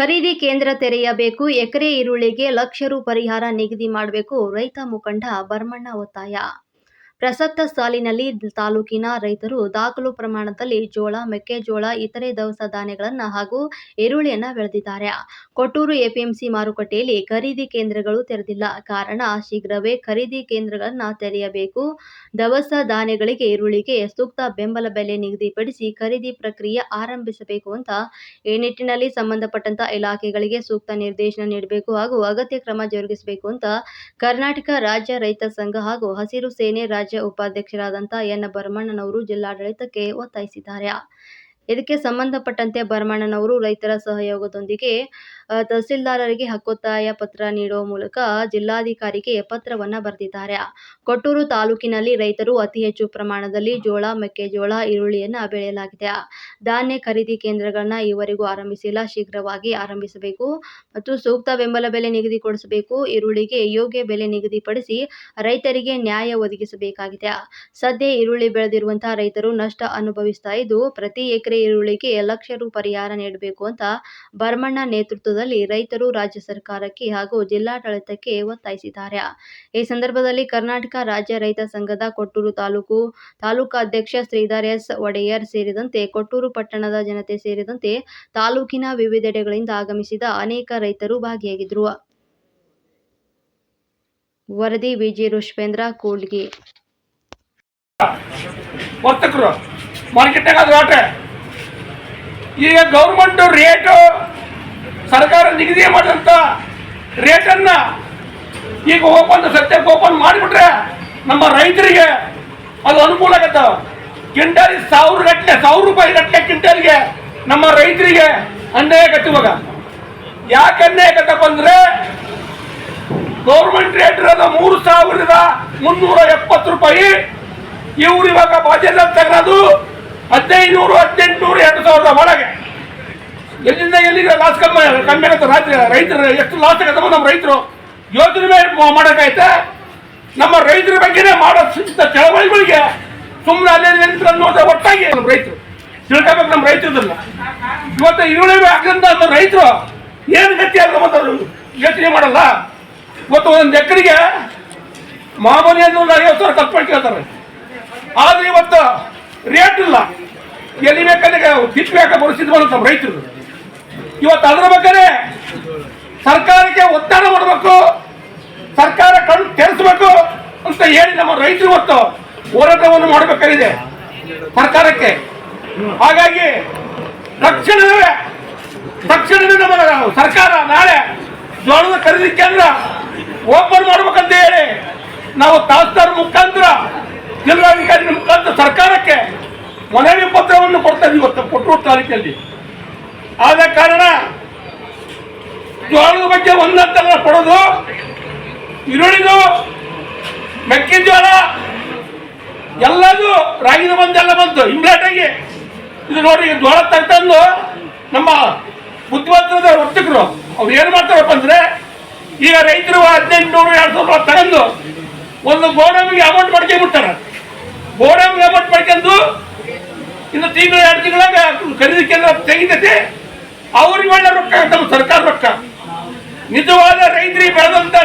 ಖರೀದಿ ಕೇಂದ್ರ ತೆರೆಯಬೇಕು ಎಕರೆ ಈರುಳ್ಳಿಗೆ ಲಕ್ಷ ರು ಪರಿಹಾರ ನಿಗದಿ ಮಾಡಬೇಕು ರೈತ ಮುಖಂಡ ಭರಮಣ್ಣ ಒತ್ತಾಯ. ಪ್ರಸಕ್ತ ಸಾಲಿನಲ್ಲಿ ತಾಲೂಕಿನ ರೈತರು ದಾಖಲು ಪ್ರಮಾಣದಲ್ಲಿ ಜೋಳ, ಮೆಕ್ಕೆಜೋಳ, ಇತರೆ ದವಸ ಧಾನ್ಯಗಳನ್ನು ಹಾಗೂ ಈರುಳ್ಳಿಯನ್ನು ಬೆಳೆದಿದ್ದಾರೆ. ಕೊಟ್ಟೂರು ಎಪಿಎಂಸಿ ಮಾರುಕಟ್ಟೆಯಲ್ಲಿ ಖರೀದಿ ಕೇಂದ್ರಗಳು ತೆರೆದಿಲ್ಲ. ಕಾರಣ, ಶೀಘ್ರವೇ ಖರೀದಿ ಕೇಂದ್ರಗಳನ್ನು ತೆರೆಯಬೇಕು. ದವಸ ಧಾನ್ಯಗಳಿಗೆ ಈರುಳ್ಳಿಗೆ ಸೂಕ್ತ ಬೆಂಬಲ ಬೆಲೆ ನಿಗದಿಪಡಿಸಿ ಖರೀದಿ ಪ್ರಕ್ರಿಯೆ ಆರಂಭಿಸಬೇಕು ಅಂತ ಈ ನಿಟ್ಟಿನಲ್ಲಿ ಸಂಬಂಧಪಟ್ಟಂತ ಇಲಾಖೆಗಳಿಗೆ ಸೂಕ್ತ ನಿರ್ದೇಶನ ನೀಡಬೇಕು ಹಾಗೂ ಅಗತ್ಯ ಕ್ರಮ ಜರುಗಿಸಬೇಕು ಅಂತ ಕರ್ನಾಟಕ ರಾಜ್ಯ ರೈತ ಸಂಘ ಹಾಗೂ ಹಸಿರು ಸೇನೆ ರಾಜ್ಯ ಉಪಾಧ್ಯಕ್ಷರಾದಂಥ ಎನ್. ಭರಮಣ್ಣನವರು ಜಿಲ್ಲಾಡಳಿತಕ್ಕೆ ಒತ್ತಾಯಿಸಿದ್ದಾರೆ. ಇದಕ್ಕೆ ಸಂಬಂಧಪಟ್ಟಂತೆ ಭರಮಣ್ಣನವರು ರೈತರ ಸಹಯೋಗದೊಂದಿಗೆ ತಹಸೀಲ್ದಾರರಿಗೆ ಹಕ್ಕೊತ್ತಾಯ ಪತ್ರ ನೀಡುವ ಮೂಲಕ ಜಿಲ್ಲಾಧಿಕಾರಿಗೆ ಪತ್ರವನ್ನ ಬರೆದಿದ್ದಾರೆ. ಕೊಟ್ಟೂರು ತಾಲೂಕಿನಲ್ಲಿ ರೈತರು ಅತಿ ಹೆಚ್ಚು ಪ್ರಮಾಣದಲ್ಲಿ ಜೋಳ, ಮೆಕ್ಕೆಜೋಳ, ಈರುಳ್ಳಿಯನ್ನ ಬೆಳೆಯಲಾಗಿದೆ. ಧಾನ್ಯ ಖರೀದಿ ಕೇಂದ್ರಗಳನ್ನ ಈವರೆಗೂ ಆರಂಭಿಸಿಲ್ಲ. ಶೀಘ್ರವಾಗಿ ಆರಂಭಿಸಬೇಕು ಮತ್ತು ಸೂಕ್ತ ಬೆಂಬಲ ಬೆಲೆ ನಿಗದಿಗೊಳಿಸಬೇಕು ಈರುಳ್ಳಿಗೆ ಯೋಗ್ಯ ಬೆಲೆ ನಿಗದಿಪಡಿಸಿ ರೈತರಿಗೆ ನ್ಯಾಯ ಒದಗಿಸಬೇಕಾಗಿದೆ. ಸದ್ಯ ಈರುಳ್ಳಿ ಬೆಳೆದಿರುವಂತಹ ರೈತರು ನಷ್ಟ ಅನುಭವಿಸ್ತಾ ಇದ್ದು, ಪ್ರತಿ ಎಕರೆ ಈರುಳ್ಳಿಗೆ ಲಕ್ಷ ರು ಪರಿಹಾರ ನೀಡಬೇಕು ಅಂತ ಭರಮಣ್ಣ ನೇತೃತ್ವದಲ್ಲಿ ರೈತರು ರಾಜ್ಯ ಸರ್ಕಾರಕ್ಕೆ ಹಾಗೂ ಜಿಲ್ಲಾಡಳಿತಕ್ಕೆ ಒತ್ತಾಯಿಸಿದ್ದಾರೆ. ಈ ಸಂದರ್ಭದಲ್ಲಿ ಕರ್ನಾಟಕ ರಾಜ್ಯ ರೈತ ಸಂಘದ ಕೊಟ್ಟೂರು ತಾಲೂಕು ತಾಲೂಕಾಧ್ಯಕ್ಷ ಶ್ರೀಧರ್ ಎಸ್ ಒಡೆಯರ್ ಸೇರಿದಂತೆ ಕೊಟ್ಟೂರು ಪಟ್ಟಣದ ಜನತೆ ಸೇರಿದಂತೆ ತಾಲೂಕಿನ ವಿವಿಧೆಡೆಗಳಿಂದ ಆಗಮಿಸಿದ ಅನೇಕ ರೈತರು ಭಾಗಿಯಾಗಿದ್ದರು ವರದಿ ವಿಜಿ ರುಷ್ಪೇಂದ್ರ ಕೂಡ್ಗಿ. ವರ್ತಕರು, ಮಾರ್ಕೆಟ್ನಾಗ ಅದು ಈಗ ಗೌರ್ಮೆಂಟ್ ರೇಟು ಸರ್ಕಾರ ನಿಗದಿ ಮಾಡಿದಂಥ ರೇಟನ್ನ ಈಗ ಓಪನ್, ಸದ್ಯಕ್ಕೆ ಓಪನ್ ಮಾಡಿಬಿಟ್ರೆ ನಮ್ಮ ರೈತರಿಗೆ ಅದು ಅನುಕೂಲ ಆಗತ್ತ. ಕ್ವಿಂಟಲ್ ಸಾವಿರ ಗಟ್ಟಲೆ ಸಾವಿರ ರೂಪಾಯಿ ಗಟ್ಟಲೆ ಕ್ವಿಂಟಲ್ಗೆ ನಮ್ಮ ರೈತರಿಗೆ ಅನ್ಯಾಯ ಕಟ್ಟುವಾಗ ಯಾಕೆ ಅನ್ಯಾಯ ಅಂದ್ರೆ ಗೌರ್ಮೆಂಟ್ ರೇಟ್ ಇರೋದು ಮೂರು ಸಾವಿರದ ಮುನ್ನೂರ ಎಪ್ಪತ್ತು ರೂಪಾಯಿ. ಇವ್ರು ಇವಾಗ ಬಜೆಟ್ ತಗೊಳ್ಳೋದು ಹದಿನೈದು ನೂರು ಹದಿನೆಂಟುನೂರು, ಎರಡು ಸಾವಿರದ ಒಳಗೆ. ಎಲ್ಲಿಂದ ಎಲ್ಲಿಗೆ ಲಾಸ್ ಕಮ್ಮಿ ಕಮ್ಮಿ ಆಗುತ್ತೆ ರಾತ್ರಿ. ರೈತರು ಎಷ್ಟು ಲಾಸ್ ಆಗತ್ತಮ್ಮ ನಮ್ಮ ರೈತರು. ಯೋಜನೆ ಮೇಲೆ ಮಾಡೋಕ್ಕಾಯ್ತೆ? ನಮ್ಮ ರೈತರ ಬಗ್ಗೆನೇ ಮಾಡೋ ಚಳವಳಿಗಳಿಗೆ ಸುಮ್ಮನೆ ಅಲ್ಲೇ ನಿಂತ್ಕೊಂಡು ನೋಡಿದ್ರೆ ಒಟ್ಟಾಗಿ ನಮ್ಮ ರೈತರು. ತಿಳ್ಕೊಬೇಕು ನಮ್ಮ ರೈತರದನ್ನ. ಇವತ್ತು ಈರುಳ್ಳಿ ಹಾಕಂತ ರೈತರು ಏನು ಗತಿ ಅವರು ಯೋಚನೆ ಮಾಡಲ್ಲ. ಇವತ್ತು ಒಂದು ಎಕರೆಗೆ ಮಾಮೂಲಿ ಒಂದು ಐವತ್ತು ಸಾವಿರ ಕಲ್ಪನೆ ಕೇಳ್ತಾರೆ ಆದ್ರೆ ಇವತ್ತು ರೇಟ್ ಇಲ್ಲ. ಎಲ್ಲಿ ಬೇಕಾದ್ರೆ ತಿಪ್ಪಬೇಕು ಪರಿಸ್ಥಿತಿ ಬರುತ್ತೆ ನಮ್ಮ ರೈತರು. ಇವತ್ತು ಅದ್ರ ಬಗ್ಗೆ ಸರ್ಕಾರಕ್ಕೆ ಒತ್ತಡ ಮಾಡಬೇಕು. ಸರ್ಕಾರ ಕಣ್ಣು ತೆರೆಸಬೇಕು ಅಂತ ಹೇಳಿ ನಮ್ಮ ರೈತರು ಇವತ್ತು ಹೋರಾಟವನ್ನು ಮಾಡಬೇಕಾಗಿದೆ ಸರ್ಕಾರಕ್ಕೆ. ಹಾಗಾಗಿ ತಕ್ಷಣವೇ ತಕ್ಷಣವೇ ನಮ್ಮ ಸರ್ಕಾರ ನಾಳೆ ಜೋಳದ ಖರೀದಿ ಕೇಂದ್ರ ಓಪನ್ ಮಾಡ್ಬೇಕಂತ ಹೇಳಿ ನಾವು ತಹಸೀಲ್ದಾರ್ ಮುಖಾಂತರ ಜಿಲ್ಲಾಧಿಕಾರಿ ಮುಖಾಂತರ ಸರ್ಕಾರಕ್ಕೆ ಮನವಿ ಪತ್ರವನ್ನು ಕೊಡ್ತಾ ಇದ್ದೀವಿ ಇವತ್ತು ಕೊಟ್ಟೂರು ತಾಲೂಕಲ್ಲಿ. ಆದ ಕಾರಣ ಜೋಳದ ಬಗ್ಗೆ ಒಂದಂತಲ್ಲ ಕೊಡೋದು. ಈರುಳ್ಳಿದು, ಮೆಕ್ಕೆಜೋಳ, ಎಲ್ಲದೂ ರಾಗಿದ ಬಂದೆಲ್ಲ ಬಂತು. ಇಮ್ಲಾಟ್ ಆಗಿ ಇದು ನೋಡಿ ಜೋಳ ತಂದು ನಮ್ಮ ಬುದ್ಧಿವಂತರದ ವರ್ತಕರು. ಅವ್ರು ಏನು ಮಾಡ್ತಾರಪ್ಪ ಅಂದ್ರೆ, ಈಗ ರೈತರು ಹದಿನೆಂಟು ನೂರು ಎರಡು ಸಾವಿರ ರೂಪಾಯಿ ತಗೊಂಡು ಒಂದು ಗೋಡಂಬಿಗೆ ಅಮೌಂಟ್ ಮಾಡ್ಕೊಂಡ್ಬಿಡ್ತಾರೆ ಗೋಡಂಬಿಗೆ ಅಮೌಂಟ್ ಮಾಡ್ಕೊಂಡು ಇನ್ನು ತಿಂಗಳು, ಎರಡು ತಿಂಗಳಾಗ ಖರೀದಿ ಕೇಂದ್ರ ತೆಗಿತೈತಿ. ಅವ್ರಿಗೆ ಒಳ್ಳೆ ರೊಕ್ಕ ನಮ್ಮ ಸರ್ಕಾರ ರೊಕ್ಕ. ನಿಜವಾದ ರೈತರಿಗೆ ಬೆಳೆದಂತ